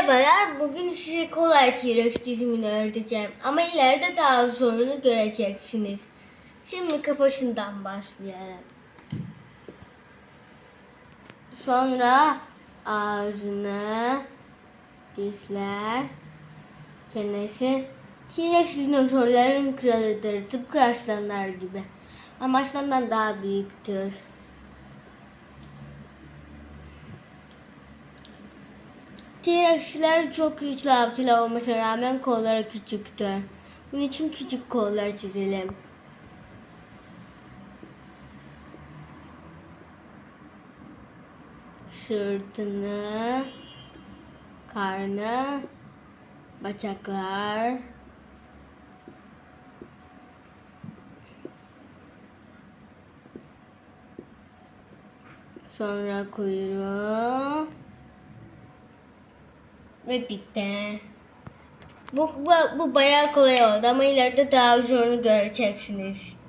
Merhabalar, bugün size kolay T-Rex çizimini öğreteceğim ama ileride daha zorunu göreceksiniz. Şimdi kafasından başlayalım. Sonra ağzını, dişler, çenesi. T-Rex dinozorların kralıdır, tıpkı aslanlar gibi. Ama aslandan daha büyüktür. T-Rex'ler çok güçlü avcılar olmasına rağmen kolları küçüktür. Bunun için küçük kollar çizelim. Sırtını, karnı, bacaklar, sonra kuyruğu, ve bitti. Bu, bu, bu bayağı kolay oldu ama ileride daha zorunu göreceksiniz.